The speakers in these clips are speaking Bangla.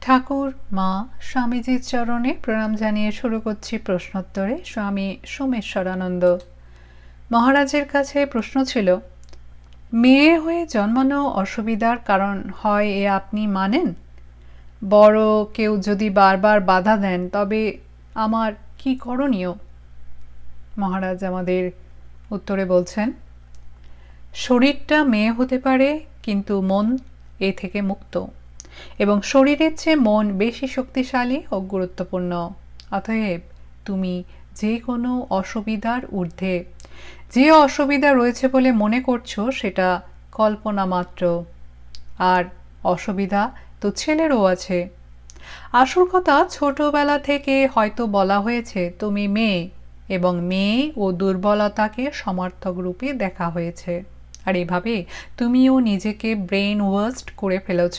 ঠাকুর, মা, স্বামীজির চরণে প্রণাম জানিয়ে শুরু করছি প্রশ্নোত্তরে স্বামী সোমেশ্বরানন্দ। মহারাজের কাছে প্রশ্ন ছিল, মেয়ে হয়ে জন্মানো অসুবিধার কারণ হয় এ আপনি মানেন? বড় কেউ যদি বারবার বাধা দেন, তবে আমার কি করণীয়? মহারাজ আমাদের উত্তরে বলছেন, শরীরটা মেয়ে হতে পারে, কিন্তু মন এ থেকে মুক্ত। এবং শরীরের চেয়ে মন বেশি শক্তিশালী ও গুরুত্বপূর্ণ। অতএব তুমি যে কোনো অসুবিধার ঊর্ধ্বে যে অসুবিধা রয়েছে বলে মনে করছ সেটা কল্পনা মাত্র। আর অসুবিধা তো ছেলেরও আছে। আসল কথা ছোটবেলা থেকে হয়তো বলা হয়েছে, তুমি মেয়ে এবং মেয়ে ও দুর্বলতাকে সমর্থক রূপে দেখা হয়েছে। আর এভাবে তুমিও নিজেকে ব্রেন ওয়ার্স্ট করে ফেলেছ।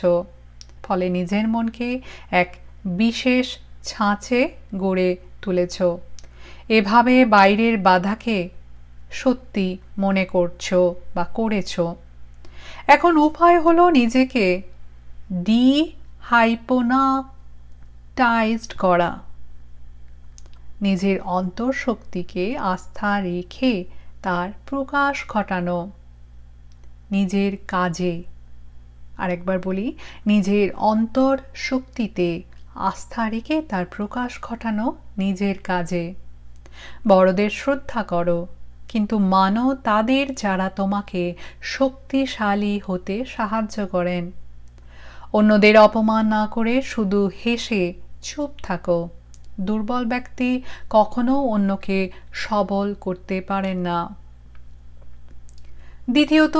ফলে নিজের মনকে এক বিশেষ ছাঁচে গড়ে তুলেছ। এভাবে বাইরের বাধাকে সত্যি মনে করছ বা করেছ। এখন উপায় হলো নিজেকে ডি হাইপোনাটাইজড করা। নিজের অন্তঃশক্তিকে আস্থা রেখে তার প্রকাশ ঘটানো। নিজের কাজে আরেকবার বলি, নিজের অন্তর শক্তিতে আস্থা রেখে তার প্রকাশ ঘটানো নিজের কাজে। বড়দের শ্রদ্ধা করো, কিন্তু মানো তাদের যারা তোমাকে শক্তিশালী হতে সাহায্য করেন। অন্যদের অপমান না করে শুধু হেসে চুপ থাকো। দুর্বল ব্যক্তি কখনো অন্যকে সবল করতে পারেন না। দ্বিতীয়ত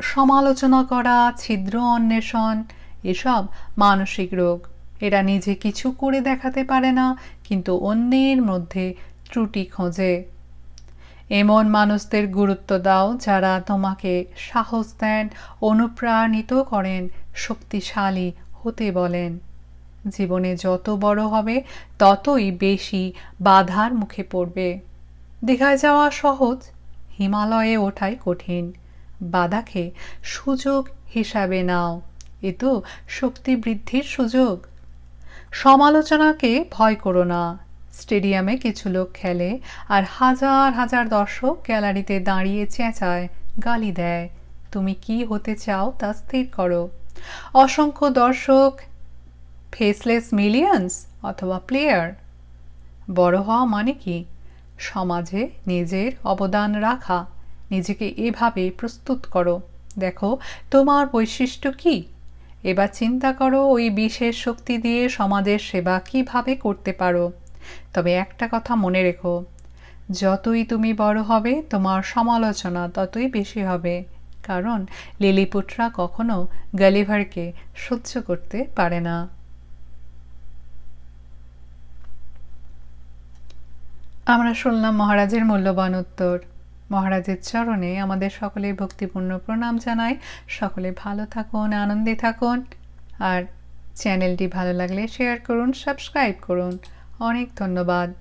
সমালোচনা করা, ছিদ্র অন্বেষণ, এসব মানসিক রোগ। এরা নিজে কিছু করে দেখাতে পারে না, কিন্তু অন্যের মধ্যে ত্রুটি খোঁজে। এমন মানুষদের গুরুত্ব দাও যারা তোমাকে সাহস দেন, অনুপ্রাণিত করেন, শক্তিশালী হতে বলেন। জীবনে যত বড় হবে, ততই বেশি বাধার মুখে পড়বে। দীঘায় যাওয়া সহজ, হিমালয়ে ওঠাই কঠিন। বাধাকে সুযোগ হিসাবে নাও। এ তো শক্তি বৃদ্ধির সুযোগ। সমালোচনাকে ভয় করো না। স্টেডিয়ামে কিছু লোক খেলে আর হাজার হাজার দর্শক গ্যালারিতে দাঁড়িয়ে চেঁচায়, গালি দেয়। তুমি কি হতে চাও তা স্থির করো। অসংখ্য দর্শক ফেসলেস মিলিয়ন্স অথবা প্লেয়ার বড় হওয়া মানে কি? সমাজে নিজের অবদান রাখা। নিজেকে এভাবে প্রস্তুত করো। দেখো, তোমার বৈশিষ্ট্য কি? এবার চিন্তা করো, ওই বিশেষ শক্তি দিয়ে সমাজের সেবা কীভাবে করতে পারো। তবে একটা কথা মনে রেখো, যতই তুমি বড় হবে, তোমার সমালোচনা ততই বেশি হবে। কারণ, লিলিপুটরা কখনো গালিভারকে সহ্য করতে পারে না। আমরা শুনলাম মহারাজের মূল্যবান উত্তর। মহারাজের চরণে আমাদের সকলের ভক্তিপূর্ণ প্রণাম জানাই। সকলে ভালো থাকুন, আনন্দে থাকুন। আর চ্যানেলটি ভালো লাগলে শেয়ার করুন সাবস্ক্রাইব করুন। অনেক ধন্যবাদ।